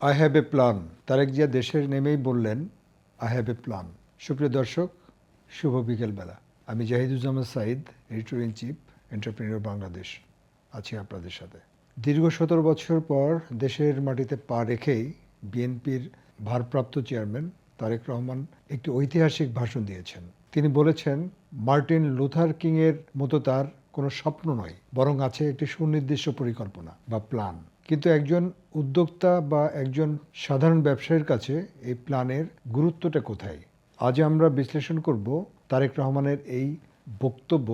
I have a plan Tarique Zia দেশের নেমেই বললেন আই হ্যাভ এ প্ল্যান সুপ্রিয় দর্শক, শুভ বিকেলবেলা আমি Zahiduzzaman Saeed editor in chief, entrepreneur Bangladesh. আছি আপনাদের সাথে। দীর্ঘ সতেরো বছর পর দেশের মাটিতে পা রেখেই বিএনপির ভারপ্রাপ্ত চেয়ারম্যান তারেক রহমান একটি ঐতিহাসিক ভাষণ দিয়েছেন। তিনি বলেছেন, মার্টিন লুথার কিংয়ের মতো তার কোনো স্বপ্ন নয়, বরং আছে একটি সুনির্দিষ্ট পরিকল্পনা বা প্ল্যান। কিন্তু একজন উদ্যোক্তা বা একজন সাধারণ ব্যবসায়ীর কাছে এই প্ল্যানের গুরুত্বটা কোথায়? আজ আমরা বিশ্লেষণ করব তারেক রহমানের এই বক্তব্য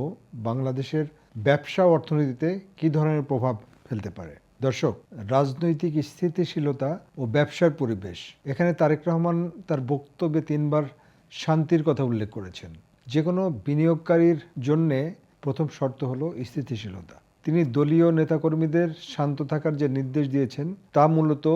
বাংলাদেশের ব্যবসা অর্থনীতিতে কী ধরনের প্রভাব ফেলতে পারে। দর্শক, রাজনৈতিক স্থিতিশীলতা ও ব্যবসার পরিবেশ। এখানে তারেক রহমান তার বক্তব্যে তিনবার শান্তির কথা উল্লেখ করেছেন। যে কোনো বিনিয়োগকারীর জন্যে প্রথম শর্ত হলো স্থিতিশীলতা। তিনি দলীয় নেতাকর্মীদের শান্ত থাকার যে নির্দেশ দিয়েছেন, তা মূলত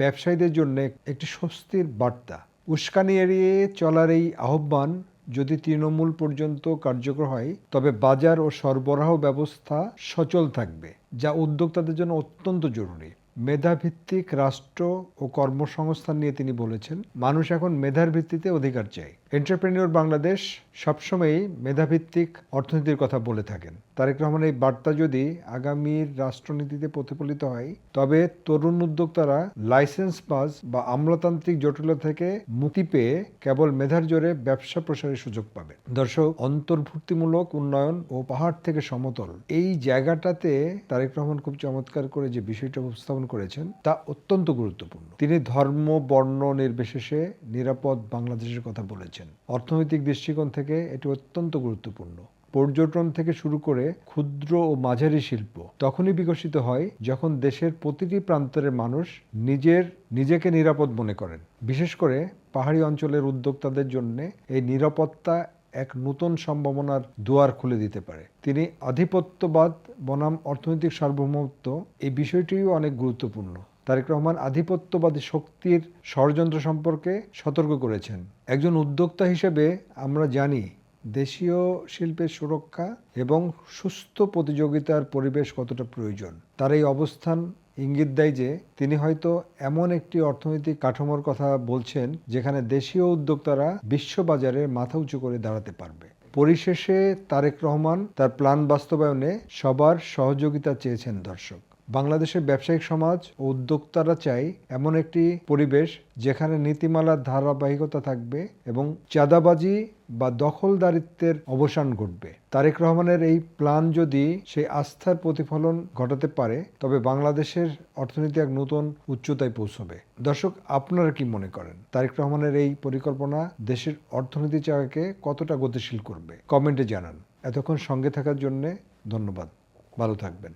ব্যবসায়ীদের জন্য একটি স্বস্তির বার্তা। উস্কানি এড়িয়ে চলার এই আহ্বান যদি তৃণমূল পর্যন্ত কার্যকর হয়, তবে বাজার ও সরবরাহ ব্যবস্থা সচল থাকবে, যা উদ্যোক্তাদের জন্য অত্যন্ত জরুরি। মেধাভিত্তিক রাষ্ট্র ও কর্মসংস্থান নিয়ে তিনি বলেছেন, মানুষ এখন মেধার ভিত্তিতে অধিকার চায়। এন্টারপ্রেনিয়র বাংলাদেশ সবসময়ই মেধাভিত্তিক অর্থনীতির কথা বলে থাকেন। তারেক রহমান এই বার্তা যদি আগামীর রাষ্ট্রনীতিতে প্রতিফলিত হয়, তবে তরুণ উদ্যোক্তারা লাইসেন্স পাস বা আমলাতান্ত্রিক জটিলতা থেকে মুক্তি পেয়ে কেবল মেধার জোরে ব্যবসা প্রসারের সুযোগ পাবে। দর্শক, অন্তর্ভুক্তিমূলক উন্নয়ন ও পাহাড় থেকে সমতল। এই জায়গাটাতে তারেক রহমান খুব চমৎকার করে যে বিষয়টা উপস্থাপন করেছেন, তা অত্যন্ত গুরুত্বপূর্ণ। তিনি ধর্ম, বর্ণ নির্বিশেষে নিরাপদ বাংলাদেশের কথা বলেছেন। অর্থনৈতিক দৃষ্টিকোণ থেকে এটি অত্যন্ত গুরুত্বপূর্ণ। পর্যটন থেকে শুরু করে ক্ষুদ্র ও মাঝারি শিল্প তখনই বিকশিত হয় যখন দেশের প্রতিটি প্রান্তের মানুষ নিজের, নিজেকে নিরাপদ মনে করেন। বিশেষ করে পাহাড়ি অঞ্চলের উদ্যোক্তাদের জন্য এই নিরাপত্তা এক নতুন সম্ভাবনার দুয়ার খুলে দিতে পারে। তিনি আধিপত্যবাদ বনাম অর্থনৈতিক সার্বভৌমত্ব এই বিষয়টিও অনেক গুরুত্বপূর্ণ। তারেক রহমান আধিপত্যবাদী শক্তির ষড়যন্ত্র সম্পর্কে সতর্ক করেছেন। একজন উদ্যোক্তা হিসেবে আমরা জানি, দেশীয় শিল্পের সুরক্ষা এবং সুস্থ প্রতিযোগিতার পরিবেশ কতটা প্রয়োজন। তার এই অবস্থান ইঙ্গিত দেয় যে, তিনি হয়তো এমন একটি অর্থনৈতিক কাঠামোর কথা বলছেন, যেখানে দেশীয় উদ্যোক্তারা বিশ্ববাজারে মাথা উঁচু করে দাঁড়াতে পারবে। পরিশেষে তারেক রহমান তার প্ল্যান বাস্তবায়নে সবার সহযোগিতা চেয়েছেন দর্শক। বাংলাদেশের ব্যবসায়িক সমাজ ও উদ্যোক্তারা চাই এমন একটি পরিবেশ যেখানে নীতিমালার ধারাবাহিকতা থাকবে এবং চাঁদাবাজি বা দখলদারিত্বের অবসান ঘটবে। তারেক রহমানের এই প্ল্যান যদি সেই আস্থার প্রতিফলন ঘটাতে পারে, তবে বাংলাদেশের অর্থনীতি এক নতুন উচ্চতায় পৌঁছবে। দর্শক, আপনারা কি মনে করেন? তারেক রহমানের এই পরিকল্পনা দেশের অর্থনীতি চাকাকে কতটা গতিশীল করবে? কমেন্টে জানান। এতক্ষণ সঙ্গে থাকার জন্যে ধন্যবাদ। ভালো থাকবেন।